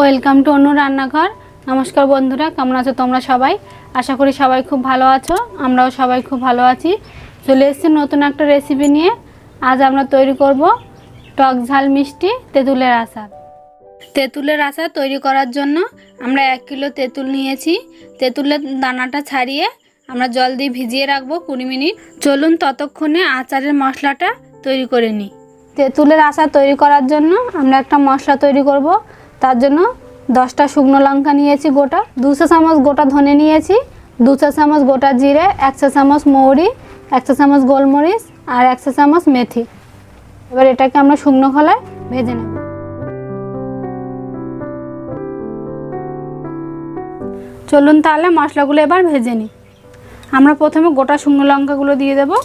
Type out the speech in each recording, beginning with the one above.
Welcome to অন্য রান্নাঘর। নমস্কার বন্ধুরা, কেমন আছো তোমরা সবাই? আশা করি সবাই খুব ভালো আছো, আমরাও সবাই খুব ভালো আছি। চলে এসেছি নতুন একটা রেসিপি নিয়ে। আজ আমরা তৈরি করব টক ঝাল মিষ্টি তেঁতুলের আচার। তেঁতুলের আচার তৈরি করার জন্য আমরা এক কিলো তেঁতুল নিয়েছি। তেঁতুলের দানাটা ছাড়িয়ে আমরা জল দিয়ে ভিজিয়ে রাখব কুড়ি মিনিট। চলুন ততক্ষণে আচারের মশলাটা তৈরি করে নিই। তেঁতুলের আচার তৈরি করার জন্য আমরা একটা মশলা তৈরি করব। তার জন্য দশটা শুকনো লঙ্কা নিয়েছি গোটা দুশো চামচ গোটা ধনে নিয়েছি দুশো চামচ গোটা জিরে একশো চামচ মৌরি একশো চামচ গোলমরিচ আর একশো চামচ মেথি। এবার এটাকে আমরা শুকনো খোলায় ভেজে নেব। চলুন তাহলে মশলাগুলো এবার ভেজে নিই। আমরা প্রথমে গোটা শুকনো লঙ্কাগুলো দিয়ে দেবো।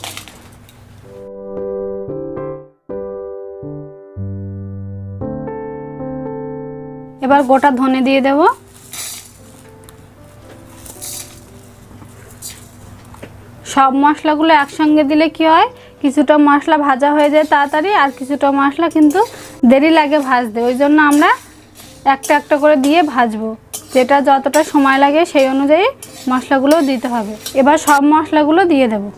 এবার গোটা ধনে দিয়ে দেব। সব মশলাগুলো একসঙ্গে দিলে কি হয়? কিছুটা মশলা ভাজা হয়ে যায় তাড়াতাড়ি, আর কিছুটা মশলা কিন্তু দেরি লাগে ভাজতে। ওই জন্য আমরা একটা একটা করে দিয়ে ভাজবো। যেটা যতটা সময় লাগে সেই অনুযায়ী মশলাগুলো দিতে হবে। এবার সব মশলাগুলো দিয়ে দেবো।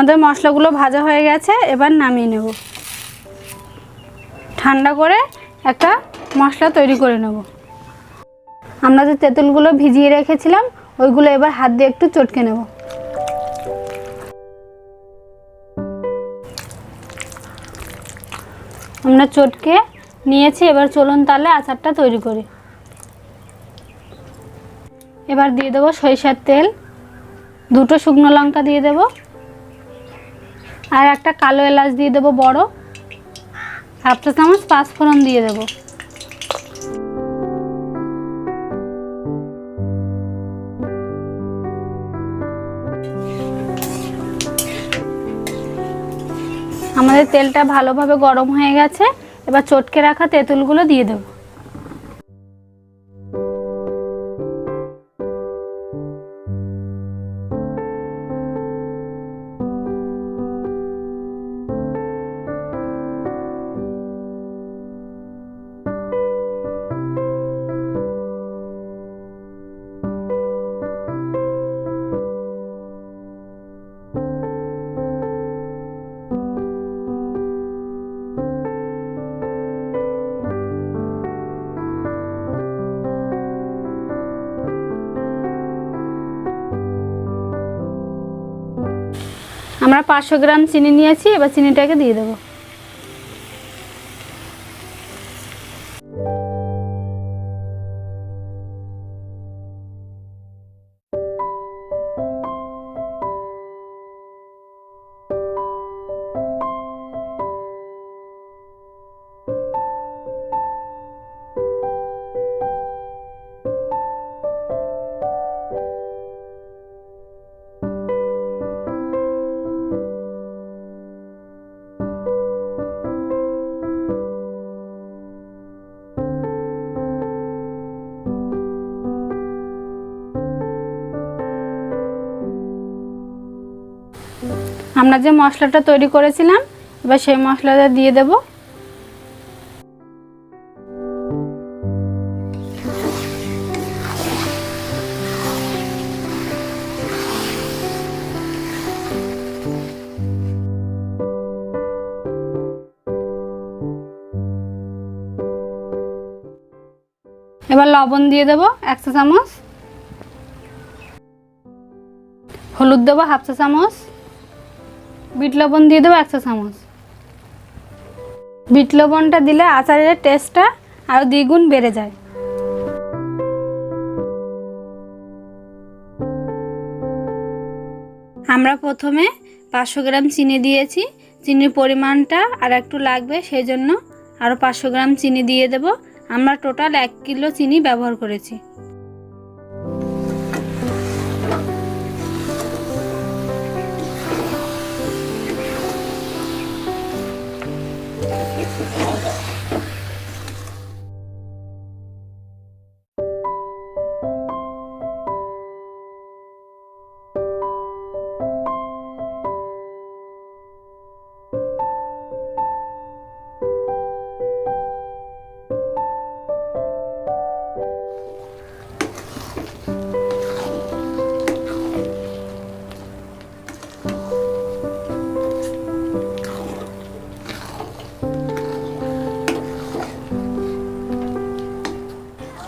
আমাদের মশলাগুলো ভাজা হয়ে গেছে, এবার নামিয়ে নেব। ঠান্ডা করে একটা মশলা তৈরি করে নেব। আমরা যে তেঁতুলগুলো ভিজিয়ে রেখেছিলাম, ওইগুলো এবার হাত দিয়ে একটু চটকে নেব। আমরা চটকে নিয়েছি, এবার চলুন তাহলে আচারটা তৈরি করি। এবার দিয়ে দেবো সরিষার তেল, দুটো শুকনো লঙ্কা দিয়ে দেবো। আর একটা কালো এলাচ দিয়ে দেবো বড়। হাফ চা চামচ পাঁচফোড়ন দিয়ে দেবো। আমাদের তেলটা ভালোভাবে গরম হয়ে গেছে। এবার চটকে রাখা তেঁতুলগুলো দিয়ে দেবো। আমরা পাঁচশো গ্রাম চিনি নিয়েছি এবার চিনিটাকে দিয়ে দেবো। আমরা যে মশলাটা তৈরি করেছিলাম, এবার সেই মশলাটা দিয়ে দেব। এবার লবণ দিয়ে দেবো একশো চামচ। হলুদ দেবো হাফ চা চামচ। বিট লবণ দিয়ে দেবো একশো চামচ। বিট লবণটা দিলে আচারের টেস্টটা আরও দ্বিগুণ বেড়ে যায়। আমরা প্রথমে পাঁচশো গ্রাম চিনি দিয়েছি। চিনির পরিমাণটা আর একটু লাগবে সেই জন্য আরও পাঁচশো গ্রাম চিনি দিয়ে দেব। আমরা টোটাল এক কিলো চিনি ব্যবহার করেছি।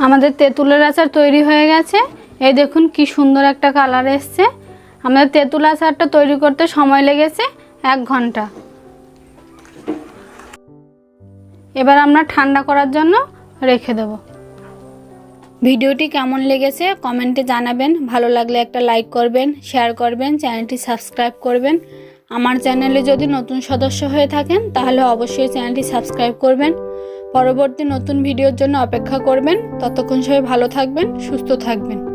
আমাদের তেঁতুলের আচার তৈরি হয়ে গেছে। এই দেখুন কি সুন্দর একটা কালার এসছে। আমাদের তেঁতুল আচারটা তৈরি করতে সময় লেগেছে এক ঘণ্টা। এবার আমরা ঠান্ডা করার জন্য রেখে দেব। ভিডিওটি কেমন লেগেছে কমেন্টে জানাবেন। ভালো লাগলে একটা লাইক করবেন, শেয়ার করবেন, চ্যানেলটি সাবস্ক্রাইব করবেন। আমার চ্যানেলে যদি নতুন সদস্য হয়ে থাকেন, তাহলে অবশ্যই চ্যানেলটি সাবস্ক্রাইব করবেন। পরবর্তী নতুন ভিডিওর জন্য অপেক্ষা করবেন। ততক্ষণ সবাই ভালো থাকবেন সুস্থ থাকবেন।